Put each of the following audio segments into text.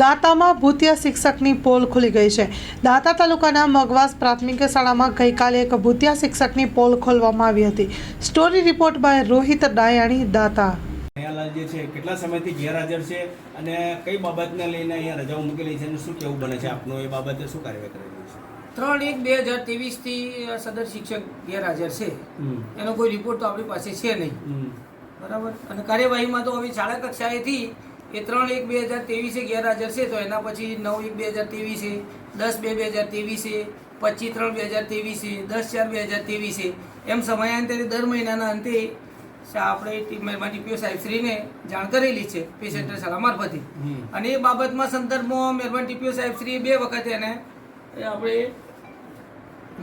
દાંતામાં ભૂતિયા શિક્ષકની પોલ ખુલી ગઈ છે. દાંતા તાલુકાના મગવાસ પ્રાથમિક શાળામાં ગઈકાલે એક ભૂતિયા શિક્ષકની પોલ ખોલવામાં આવી હતી. Story report by Rohit Dayani દાતા. નયાલાલ જે છે કેટલા સમયથી ગેરહાજર છે અને કઈ બાબતને લઈને અહીંયા રજાઓ મૂકેલી છે અને શું કેવું બને છે? આપનું એ બાબતે શું કાર્યવાહી કરેલી છે? ત્રણ એક બે હજાર ત્રેવીસથી સદર શિક્ષક ગેરહાજર છે. એનો કોઈ રિપોર્ટ તો આપણી પાસે છે નહીં. બરાબર? અને કાર્યવાહીમાં તો હવે શાળા કક્ષાએથી એ ત્રણ એક બે હજાર ત્રેવીસે ગેરહાજર છે તો એના પછી નવ એક બે હજાર ત્રેવીસે દસ બે બે હજાર ત્રેવીસે પચીસ ત્રણ બે હજાર ત્રેવીસે દસ ચાર બે હજાર ત્રેવીસે એમ સમયાંતરે દર મહિનાના અંતે આપણે ટીપીઓ સાહેબશ્રીને જાણ કરેલી છે પેશન્ટ સેન્ટર શાળા મારફતે અને એ બાબતમાં સંદર્ભમાં મહેરબાન ટીપીઓ સાહેબશ્રીએ બે વખત એને આપણે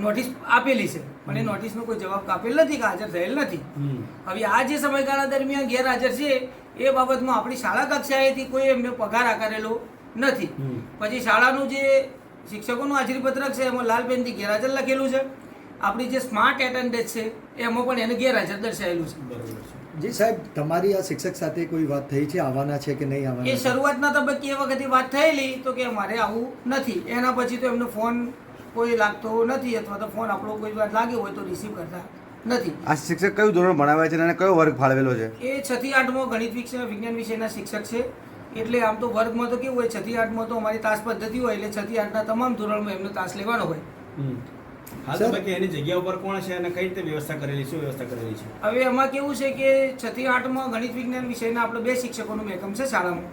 નોટિસ આપેલી છે. પણ એ નોટિસનો કોઈ જવાબ આપેલ નથી કે હાજર થયેલ નથી. હવે આ જે સમયગાળા દરમિયાન ગેરહાજર છે એ બાબતમાં આપણી શાળા કક્ષાએથી કોઈ એમને પગાર આકારેલો નથી. પછી શાળાનું જે શિક્ષકોનું હાજરી પત્રક છે એમાં લાલ પેનથી ગેરહાજર લખેલું છે. આપણી જે સ્માર્ટ એટેન્ડન્સ છે એમાં પણ એને ગેરહાજર દર્શાવેલું છે. જી સાહેબ તમારી આ શિક્ષક સાથે કોઈ વાત થઈ છે? આવવાના છે કે નહીં આવવાના એ શરૂઆતના તબક્કે એ વખતે વાત થયેલી તો કે અમારે આવું નથી. એના પછી તો એમનો ફોન કોઈ લાગતો નથી અથવા તો ફોન આપણો કોઈ વાર લાગ્યો હોય તો રિસીવ કરતા નથી. આ શિક્ષક કયું ધોરણ ભણાવે છે અને કયો વર્ગ ફાળવેલો છે? એ છ થી આઠમાં ગણિત વિષય વિજ્ઞાન વિષયના શિક્ષક છે. એટલે આમ તો વર્ગમાં તો કેવું હોય છ થી આઠમાં તો અમારી તાસ પદ્ધતિ હોય એટલે છ થી આઠના તમામ ધોરણમાં એમનો તાસ લેવાનો હોય. હાલ તો તબક્કે એની જગ્યા ઉપર કોણ છે અને કઈ રીતે વ્યવસ્થા કરેલી શું વ્યવસ્થા કરેલી છે? હવે એમાં કેવું છે કે છ આઠમાં ગણિત વિજ્ઞાન વિષયના આપણે બે શિક્ષકોનું મહેકમ છે શાળામાં.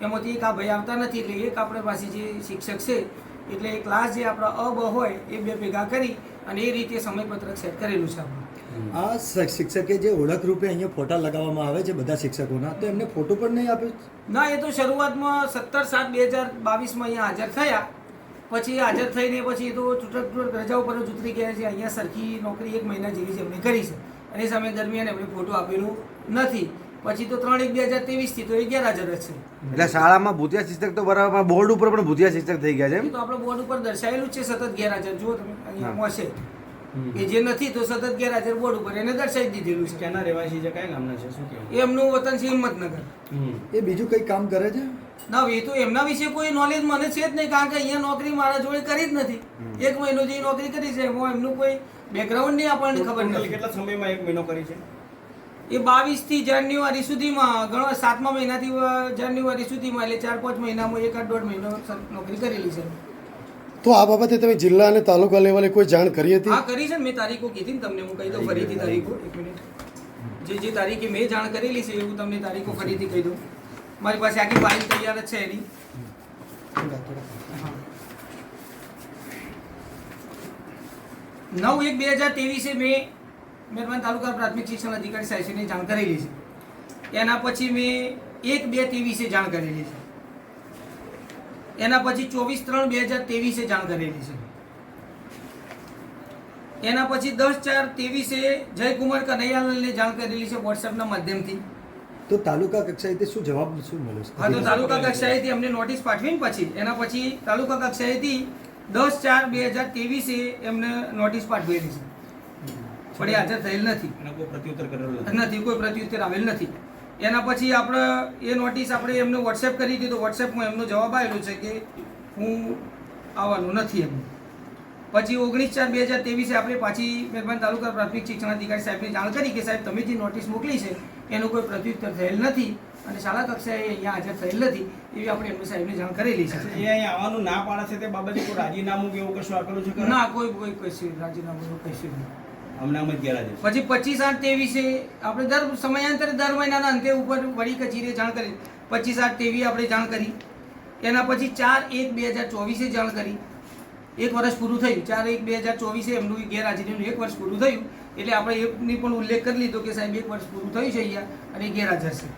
એમાંથી એક આ ભાઈ આવતા નથી એટલે એક આપણે પાસે જે શિક્ષક છે એટલે એ ક્લાસ જે આપણા અ બ હોય એ બે ભેગા કરી અને એ રીતે સમયપત્રક સેટ કરેલું છે આપણે. આ શિક્ષકે જે ઓળખ રૂપે અહીંયા ફોટા લગાવવામાં આવે છે બધા શિક્ષકોના તો એમને ફોટો પણ નહીં આપ્યો? ના એ તો શરૂઆતમાં સત્તર સાત બે હજાર બાવીસમાં અહીંયા હાજર થયા. પછી હાજર થઈને પછી તો છૂટક છૂટક રજા ઉપર ઉતરી ગયા છે. અહીંયા સરખી નોકરી એક મહિના જેવી છે એમણે કરી છે. અને સમય દરમિયાન એમણે ફોટો આપેલો નથી. પછી તો ત્રણ એક બે હજાર ત્રેવીસથી તો એ ગેરહાજર જ છે. એટલે શાળામાં ભૂતિયા શિક્ષક તો બરાબર બોર્ડ ઉપર પણ ભૂતિયા શિક્ષક થઈ ગયા છે તો આપણે બોર્ડ ઉપર દર્શાવેલું છે સતત ગેરહાજર. જુઓ તમે અહીંયા હશે કે જે નથી તો સતત ગેરહાજર બોર્ડ ઉપર એને દર્શાવી દીધેલું છે. ક્યાંના રહેવાસી છે કયા ગામના છે શું કેવું એ એમનું વતન છે હિંમતનગર એ બીજું કઈ કામ કરે છે? ના એ તો એમના વિશે કોઈ નોલેજ મને છે જ નહીં કારણ કે અહીંયા નોકરી મારા જોડે કરી જ નથી. એક મહિનો જે નોકરી કરી છે એમાં એમનું કોઈ બેકગ્રાઉન્ડ નહીં આપણને ખબર નથી. કેટલા સમયમાં એક મહિનો કરી છે? એ બાવીસથી જાન્યુઆરી સુધીમાં ઘણો સાતમા મહિનાથી જાન્યુઆરી સુધીમાં એટલે ચાર પાંચ મહિનામાં એક આઠ દોઢ મહિનો નોકરી કરેલી છે. તો આ બાબતે તમે જિલ્લા અને તાલુકા લેવલે કોઈ જાણ કરી હતી? હા કરી છે મેં તારીખો કીધી ને તમને હું કહી દઉં ફરીથી તારીખો એક મિનિટ. જે જે તારીખે મેં જાણ કરેલી છે એવું તમને તારીખો ફરીથી કહી દઉં. મારી પાસે આખી ફાઇલ તૈયાર જ છે એની. નવ એક બે હજાર ત્રેવીસે મેં મહેરબાન તાલુકા પ્રાથમિક શિક્ષણ અધિકારી સાહેબને જાણ કરેલી છે. એના પછી મેં એક બે ત્રેવીસે જાણ કરેલી છે. એના પછી ચોવીસ ત્રણ બે હજાર તેવીસે જાણ કરેલી છે. એના પછી દસ ચાર તેવીસે જયકુમાર કનૈયાલાલને જાણ કરેલી છે વોટ્સએપના માધ્યમથી. તો તાલુકા કક્ષાએથી શું જવાબ શું મળ્યો? હા તો તાલુકા કક્ષાએથી અમને નોટિસ પાઠવીને પછી એના પછી તાલુકા કક્ષાએથી દસ ચાર બે હજાર તેવીસે એમને નોટિસ પાઠવેલી છે. પણ એ હાજર થયેલ નથી. કોઈ પ્રત્યુત્તર કરેલો નથી. કોઈ પ્રત્યુત્તર આવેલ નથી. એના પછી આપણે એ નોટિસ આપણે એમને વોટ્સએપ કરી દીધો. વોટ્સએપમાં એમનો જવાબ આવેલો છે કે હું આવવાનું નથી એમ. પછી ઓગણીસ ચાર બે હજાર ત્રેવીસે આપણે પાછી મહેરબાન તાલુકા પ્રાથમિક શિક્ષણ અધિકારી સાહેબને જાણ કરી કે સાહેબ તમે જે નોટિસ મોકલી છે એનું કોઈ પ્રત્યુત્તર થયેલ નથી અને શાળા કક્ષાએ અહીંયા હાજર થયેલ નથી એવી આપણે એમને સાહેબને જાણ કરેલી છે. એ અહીંયા આવવાનું ના પાડે છે તે બાબતે કોઈ રાજીનામું કે એવું કશું આપેલું છે? ના કોઈ કોઈ કશું રાજીનામું કશું નહીં. હમણાં જ છે. પછી પચીસ આઠ ત્રેવીસે આપણે દર સમયાંતરે દર મહિનાના અંતે ઉપર વડી કચેરીએ જાણ કરી. પચીસ આઠ ત્રેવીસ આપણે જાણ કરી. એના પછી ચાર એક બે હજાર ચોવીસે જાણ કરી. એક વર્ષ પૂરું થયું. ચાર એક બે હજાર ચોવીસે એમનું ગેરહાજરીનું એક વર્ષ પૂરું થયું. એટલે આપણે એમની પણ ઉલ્લેખ કરી લીધો કે સાહેબ એક વર્ષ પૂરું થયું છે અહીંયા અને ગેરહાજર છે.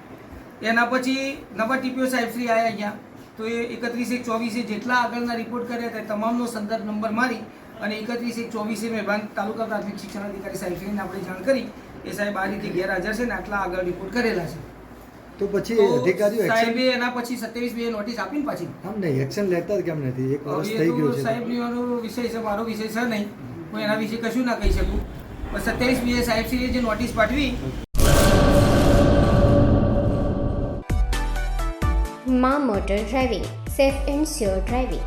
એના પછી નવા ટીપીઓ સાહેબ શ્રી આવ્યા અહીંયા. તો એ એકત્રીસ એક ચોવીસે જેટલા આગળના રિપોર્ટ કર્યા હતા તમામનો સંદર્ભ નંબર મારી. અને એકત્રીસ એક ચોવીસે મહેરબાન તાલુકા પ્રાથમિક શિક્ષણ અધિકારી સાહેબ સાહેબશ્રીને આપણે જાણ કરી એ સાહેબ આ રીતે ગેરહાજર છે ને આટલા આગળ રિપોર્ટ કરેલા છે. તો પછી અધિકારીઓ સાહેબે એના પછી સત્યાવીસ બે નોટિસ આપીને પાછી. આમ નહીં એક્શન લેતા કેમ નથી? એક વર્ષ થઈ ગયું છે. સાહેબનો વિષય છે મારો વિષય છે નહીં. હું એના વિશે કશું ના કહી શકું. પણ સત્યાવીસ બે સાહેબશ્રીએ જે નોટિસ પાઠવી માં motor driving safe and sure driving